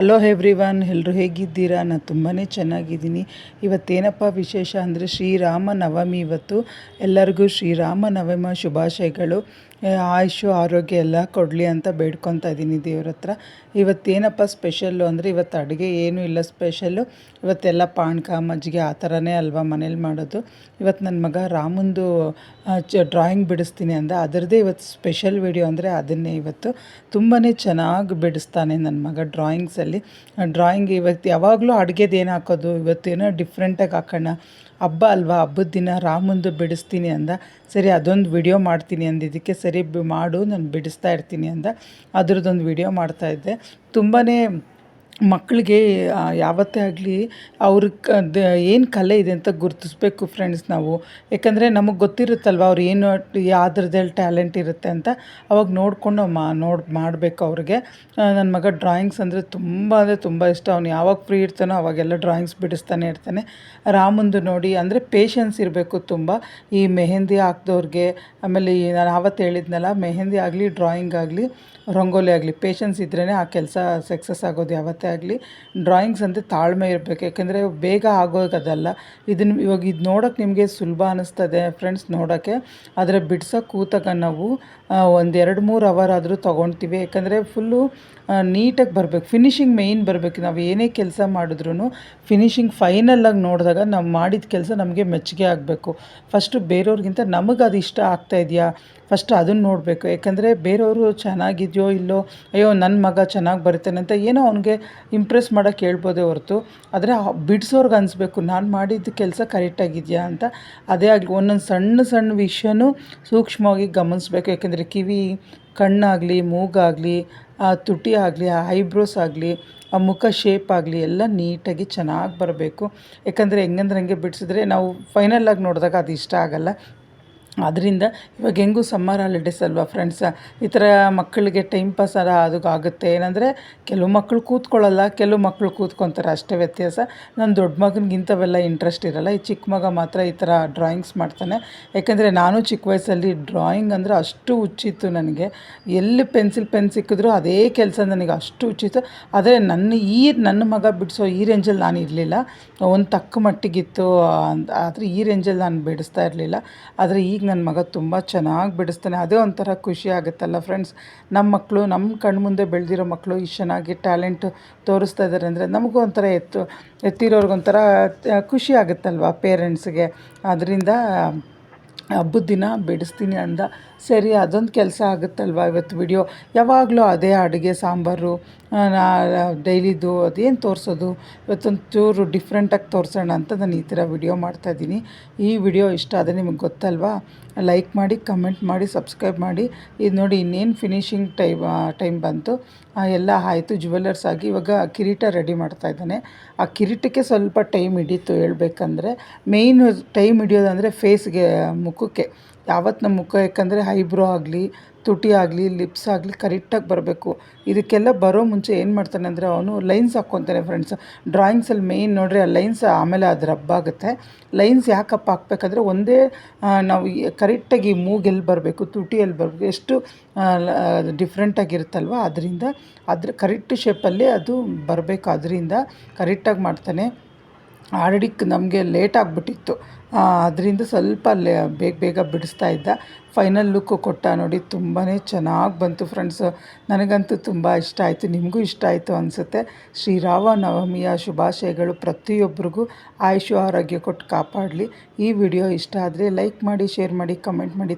Hello everyone ಎಲ್ಲರೂ ಹೇಗಿದ್ದೀರಾ? ನಾನು ತುಂಬಾ ಚೆನ್ನಾಗಿದ್ದೀನಿ. ಇವತ್ತೇನಪ್ಪ ವಿಶೇಷ ಅಂದರೆ ಶ್ರೀರಾಮ ನವಮಿ ಇವತ್ತು. ಎಲ್ಲರಿಗೂ ಶ್ರೀರಾಮ ನವಮ ಶುಭಾಶಯಗಳು. ಆಯುಷು, ಆರೋಗ್ಯ ಎಲ್ಲ ಕೊಡಲಿ ಅಂತ ಬೇಡ್ಕೊತಾ ಇದ್ದೀನಿ ದೇವ್ರ ಹತ್ರ. ಇವತ್ತೇನಪ್ಪ ಸ್ಪೆಷಲ್ಲು ಅಂದರೆ ಇವತ್ತು ಅಡುಗೆ ಏನೂ ಇಲ್ಲ ಸ್ಪೆಷಲ್ಲು ಇವತ್ತೆಲ್ಲ ಪಾನಕ, ಮಜ್ಜಿಗೆ ಆ ಥರನೇ ಅಲ್ವಾ ಮನೇಲಿ ಮಾಡೋದು. ಇವತ್ತು ನನ್ನ ಮಗ ರಾಮಂದು ಚ ಡ್ರಾಯಿಂಗ್ ಬಿಡಿಸ್ತೀನಿ ಅಂದರೆ ಅದರದ್ದೇ ಇವತ್ತು ಸ್ಪೆಷಲ್ ವಿಡಿಯೋ ಅಂದರೆ ಅದನ್ನೇ ಇವತ್ತು. ತುಂಬಾ ಚೆನ್ನಾಗಿ ಬಿಡಿಸ್ತಾನೆ ನನ್ನ ಮಗ ಡ್ರಾಯಿಂಗ್ಸಲ್ಲಿ ಡ್ರಾಯಿಂಗ್ ಇವತ್ತು ಯಾವಾಗಲೂ ಅಡುಗೆದು ಏನು ಹಾಕೋದು? ಇವತ್ತೇನೋ ಡಿಫ್ರೆಂಟಾಗಿ ಹಾಕೋಣ. ಹಬ್ಬ ಅಲ್ವಾ? ಹಬ್ಬದ ದಿನ ರಾಮಂದು ಬಿಡಿಸ್ತೀನಿ ಅಂದ. ಸರಿ, ಅದೊಂದು ವಿಡಿಯೋ ಮಾಡ್ತೀನಿ ಅಂದಿದ್ದಕ್ಕೆ ಸರಿ ಮಾಡು, ನಾನು ಬಿಡಿಸ್ತಾ ಇರ್ತೀನಿ ಅಂದ. ಅದ್ರದ್ದೊಂದು ವಿಡಿಯೋ ಮಾಡ್ತಾಯಿದ್ದೆ ತುಂಬಾ ಮಕ್ಕಳಿಗೆ ಯಾವತ್ತೇ ಆಗಲಿ ಅವ್ರ ಏನು ಕಲೆ ಇದೆ ಅಂತ ಗುರುತಿಸ್ಬೇಕು ಫ್ರೆಂಡ್ಸ್ ನಾವು. ಯಾಕಂದರೆ ನಮಗೆ ಗೊತ್ತಿರುತ್ತಲ್ವ ಅವ್ರು ಏನು ಯಾವ್ದ್ರದಲ್ಲಿ ಟ್ಯಾಲೆಂಟ್ ಇರುತ್ತೆ ಅಂತ. ಅವಾಗ ನೋಡಿಕೊಂಡು ಮಾ, ನೋಡಿ, ಮಾಡಬೇಕು ಅವ್ರಿಗೆ. ನನ್ನ ಮಗ ಡ್ರಾಯಿಂಗ್ಸ್ ಅಂದರೆ ತುಂಬ ಅಂದರೆ ತುಂಬ ಇಷ್ಟ. ಅವ್ನು ಯಾವಾಗ ಫ್ರೀ ಇರ್ತಾನೋ ಅವಾಗೆಲ್ಲ ಡ್ರಾಯಿಂಗ್ಸ್ ಬಿಡಿಸ್ತಾನೆ ಇರ್ತಾನೆ. ರಾಮಂದು ನೋಡಿ, ಅಂದರೆ ಪೇಷನ್ಸ್ ಇರಬೇಕು ತುಂಬ. ಈ ಮೆಹೆಂದಿ ಹಾಕ್ದವ್ರಿಗೆ ಆಮೇಲೆ ಈ ನಾನು ಆವತ್ತು ಹೇಳಿದ್ನಲ್ಲ, ಮೆಹೆಂದಿ ಆಗಲಿ ಡ್ರಾಯಿಂಗ್ ಆಗಲಿ, ರಂಗೋಲಿ ಆಗಲಿ ಪೇಷನ್ಸ್ ಇದ್ರೇ ಆ ಕೆಲಸ ಸಕ್ಸಸ್ ಆಗೋದು ಯಾವತ್ತೇ ಆಗಲಿ ಡ್ರಾಯಿಂಗ್ಸ್ ಅಂತ ತಾಳ್ಮೆ ಇರಬೇಕು. ಯಾಕೆಂದರೆ ಬೇಗ ಆಗೋದಲ್ಲ ಇದನ್ನು ಇವಾಗ ಇದು ನೋಡೋಕೆ ನಿಮಗೆ ಸುಲಭ ಅನ್ನಿಸ್ತದೆ ಫ್ರೆಂಡ್ಸ್ ನೋಡೋಕ್ಕೆ. ಆದರೆ ಬಿಡ್ಸೋಕೆ ಕೂತಾಗ ನಾವು ಒಂದು ಎರಡು ಮೂರು ಅವರ್ ಆದರೂ ತೊಗೊಳ್ತೀವಿ ಯಾಕಂದರೆ ಫುಲ್ಲು ನೀಟಾಗಿ ಬರಬೇಕು. ಫಿನಿಶಿಂಗ್ ಮೇಯ್ನ್ ಬರಬೇಕು. ನಾವು ಏನೇ ಕೆಲಸ ಮಾಡಿದ್ರೂ ಫಿನಿಶಿಂಗ್ ಫೈನಲಾಗಿ ನೋಡಿದಾಗ ನಾವು ಮಾಡಿದ ಕೆಲಸ ನಮಗೆ ಮೆಚ್ಚುಗೆ ಆಗಬೇಕು. ಫಸ್ಟು ಬೇರೆಯವ್ರಿಗಿಂತ ನಮಗೆ ಅದು ಇಷ್ಟ ಆಗ್ತಾ ಇದೆಯಾ? ಫಸ್ಟ್ ಅದನ್ನು ನೋಡಬೇಕು. ಯಾಕಂದರೆ ಬೇರೆಯವರು ಚೆನ್ನಾಗಿದೆಯೋ ಇಲ್ಲೋ, ಅಯ್ಯೋ ನನ್ನ ಮಗ ಚೆನ್ನಾಗಿ ಬರುತ್ತಾನೆ ಅಂತ ಏನೋ ಅವನಿಗೆ ಇಂಪ್ರೆಸ್ ಮಾಡೋಕ್ಕೆ ಹೇಳ್ಬೋದೇ ಹೊರತು. ಆದರೆ ಬಿಡಿಸೋರ್ಗೆ ಅನಿಸ್ಬೇಕು, ನಾನು ಮಾಡಿದ ಕೆಲಸ ಕರೆಕ್ಟಾಗಿದೆಯಾ ಅಂತ. ಅದೇ ಆಗಲಿ, ಒಂದೊಂದು ಸಣ್ಣ ಸಣ್ಣ ವಿಷಯನೂ ಸೂಕ್ಷ್ಮವಾಗಿ ಗಮನಿಸ್ಬೇಕು. ಯಾಕೆಂದರೆ ಕಿವಿ, ಕಣ್ಣಾಗಲಿ, ಮೂಗಾಗಲಿ, ಆ ತುಟಿ ಆಗಲಿ, ಆ ಐಬ್ರೋಸ್ ಆಗಲಿ, ಆ ಮುಖ ಶೇಪ್ ಆಗಲಿ ಎಲ್ಲ ನೀಟಾಗಿ ಚೆನ್ನಾಗಿ ಬರಬೇಕು. ಯಾಕಂದರೆ ಹೆಂಗಂದ್ರೆ ಹಂಗೆ ಬಿಡಿಸಿದ್ರೆ ನಾವು ಫೈನಲ್ ಆಗಿ ನೋಡಿದಾಗ ಅದು ಇಷ್ಟ ಆಗಲ್ಲ. ಅದರಿಂದ ಇವಾಗ ಹೆಂಗೂ ಸಮ್ಮರ್ ಹಾಲಿಡೇಸ್ ಅಲ್ವಾ ಫ್ರೆಂಡ್ಸ್ ಈ ಥರ ಮಕ್ಕಳಿಗೆ ಟೈಮ್ ಪಾಸ್ ಅದು ಆಗುತ್ತೆ ಏನಂದರೆ ಕೆಲವು ಮಕ್ಕಳು ಕೂತ್ಕೊಳ್ಳಲ್ಲ, ಕೆಲವು ಮಕ್ಕಳು ಕೂತ್ಕೊತಾರೆ. ಅಷ್ಟೇ ವ್ಯತ್ಯಾಸ. ನನ್ನ ದೊಡ್ಡ ಮಗನಿಗೆ ಇಂಥವೆಲ್ಲ ಇಂಟ್ರೆಸ್ಟ್ ಇರಲ್ಲ. ಈ ಚಿಕ್ಕ ಮಗ ಮಾತ್ರ ಈ ಥರ ಡ್ರಾಯಿಂಗ್ಸ್ ಮಾಡ್ತಾನೆ. ಯಾಕೆಂದರೆ ನಾನು ಚಿಕ್ಕ ವಯಸ್ಸಲ್ಲಿ ಡ್ರಾಯಿಂಗ್ ಅಂದರೆ ಅಷ್ಟು ಹುಚ್ಚಿತ್ತು ನನಗೆ. ಎಲ್ಲಿ ಪೆನ್ಸಿಲ್ ಪೆನ್ ಸಿಕ್ಕಿದ್ರು ಅದೇ ಕೆಲಸ ನನಗೆ ಅಷ್ಟು ಹುಚ್ಚಿತ್ತು ಆದರೆ ನನ್ನ ಈ ನನ್ನ ಮಗ ಬಿಡಿಸೋ ಈ ರೇಂಜಲ್ಲಿ ನಾನು ಇರಲಿಲ್ಲ. ಒಂದು ತಕ್ಕ ಮಟ್ಟಿಗಿತ್ತು. ಆದರೆ ಈ ರೇಂಜಲ್ಲಿ ನಾನು ಬಿಡಿಸ್ತಾ ಇರಲಿಲ್ಲ. ಆದರೆ ಈಗ ನನ್ನ ಮಗ ತುಂಬ ಚೆನ್ನಾಗಿ ಬಿಡಿಸ್ತಾನೆ. ಅದೇ ಒಂಥರ ಖುಷಿ ಆಗುತ್ತಲ್ಲ ಫ್ರೆಂಡ್ಸ್ ನಮ್ಮ ಮಕ್ಕಳು ನಮ್ಮ ಕಣ್ಣು ಮುಂದೆ ಬೆಳೆದಿರೋ ಮಕ್ಕಳು ಇಷ್ಟು ಚೆನ್ನಾಗಿ ಟ್ಯಾಲೆಂಟ್ ತೋರಿಸ್ತಾ ಇದ್ದಾರೆ ಅಂದರೆ ನಮಗೂ ಒಂಥರ ಎತ್ತು, ಎತ್ತಿರೋರ್ಗೊಂಥರ ಖುಷಿ ಆಗುತ್ತಲ್ವ ಪೇರೆಂಟ್ಸ್ಗೆ ಅದರಿಂದ ಹಬ್ಬದ ದಿನ ಬಿಡಿಸ್ತೀನಿ ಅಂದ. ಸರಿ, ಅದೊಂದು ಕೆಲಸ ಆಗುತ್ತಲ್ವ ಇವತ್ತು ವಿಡಿಯೋ? ಯಾವಾಗಲೂ ಅದೇ ಅಡುಗೆ, ಸಾಂಬಾರು ಡೈಲಿದು ಅದೇನು ತೋರಿಸೋದು? ಇವತ್ತೊಂದು ಚೂರು ಡಿಫ್ರೆಂಟಾಗಿ ತೋರಿಸೋಣ ಅಂತ ನಾನು ಈ ಥರ ವಿಡಿಯೋ ಮಾಡ್ತಾಯಿದ್ದೀನಿ ಈ ವಿಡಿಯೋ ಇಷ್ಟ ಆದರೆ ನಿಮಗೆ ಗೊತ್ತಲ್ವಾ? ಲೈಕ್ ಮಾಡಿ ಕಮೆಂಟ್ ಮಾಡಿ ಸಬ್ಸ್ಕ್ರೈಬ್ ಮಾಡಿ. ಇದು ನೋಡಿ ಇನ್ನೇನು ಫಿನಿಶಿಂಗ್ ಟೈಮ್ ಟೈಮ್ ಬಂತು. ಎಲ್ಲ ಆಯಿತು. ಜುವೆಲ್ಲರ್ಸ್ ಆಗಿ ಇವಾಗ ಕಿರೀಟ ರೆಡಿ ಮಾಡ್ತಾ ಇದ್ದಾನೆ. ಆ ಕಿರೀಟಕ್ಕೆ ಸ್ವಲ್ಪ ಟೈಮ್ ಹಿಡೀತು ಹೇಳ್ಬೇಕಂದ್ರೆ ಮೇಯ್ನ್ ಟೈಮ್ ಹಿಡಿಯೋದಂದರೆ ಫೇಸ್ಗೆ ಮುಖಕ್ಕೆ. ಯಾವತ್ತು ನಮ್ಮ ಮುಖ, ಯಾಕಂದರೆ ಐಬ್ರೋ ಆಗಲಿ, ತುಟಿ ಆಗಲಿ, ಲಿಪ್ಸ್ ಆಗಲಿ ಕರೆಕ್ಟಾಗಿ ಬರಬೇಕು. ಇದಕ್ಕೆಲ್ಲ ಬರೋ ಮುಂಚೆ ಏನು ಮಾಡ್ತಾನೆ ಅಂದರೆ ಅವನು ಲೈನ್ಸ್ ಹಾಕ್ಕೊತಾನೆ ಫ್ರೆಂಡ್ಸ್ ಡ್ರಾಯಿಂಗ್ಸಲ್ಲಿ ಮೇಯ್ನ್ ನೋಡ್ರಿ, ಆ ಲೈನ್ಸ್ ಆಮೇಲೆ ಅದು ರಬ್ ಆಗುತ್ತೆ. ಲೈನ್ಸ್ ಯಾಕಪ್ಪ ಹಾಕ್ಬೇಕಂದ್ರೆ ಒಂದೇ ನಾವು ಕರೆಕ್ಟಾಗಿ ಮೂಗೆಲ್ಲಿ ಬರಬೇಕು ತುಟಿಯಲ್ಲಿ ಬರಬೇಕು. ಎಷ್ಟು ಡಿಫ್ರೆಂಟಾಗಿರುತ್ತಲ್ವ ಅದರಿಂದ ಅದ್ರ ಕರೆಕ್ಟ್ ಶೇಪಲ್ಲಿ ಅದು ಬರಬೇಕು. ಅದರಿಂದ ಕರೆಕ್ಟಾಗಿ ಮಾಡ್ತಾನೆ. ಆಲ್ರೆಡಿ ನಮಗೆ ಲೇಟ್ ಆಗಿಬಿಟ್ಟಿತ್ತು. ಅದರಿಂದ ಸ್ವಲ್ಪ ಲೇ, ಬೇಗ ಬೇಗ ಬಿಡಿಸ್ತಾ ಇದ್ದ. ಫೈನಲ್ ಲುಕ್ಕು ಕೊಟ್ಟ ನೋಡಿ ತುಂಬಾ ಚೆನ್ನಾಗಿ ಬಂತು ಫ್ರೆಂಡ್ಸ್ ನನಗಂತೂ ತುಂಬ ಇಷ್ಟ ಆಯಿತು, ನಿಮಗೂ ಇಷ್ಟ ಆಯಿತು ಅನಿಸುತ್ತೆ. ಶ್ರೀರಾಮ ನವಮಿಯ ಶುಭಾಶಯಗಳು ಪ್ರತಿಯೊಬ್ಬರಿಗೂ ಆಯುಷು ಆರೋಗ್ಯ ಕೊಟ್ಟು ಕಾಪಾಡಲಿ. ಈ ವಿಡಿಯೋ ಇಷ್ಟ ಆದರೆ ಲೈಕ್ ಮಾಡಿ ಶೇರ್ ಮಾಡಿ ಕಮೆಂಟ್ ಮಾಡಿ.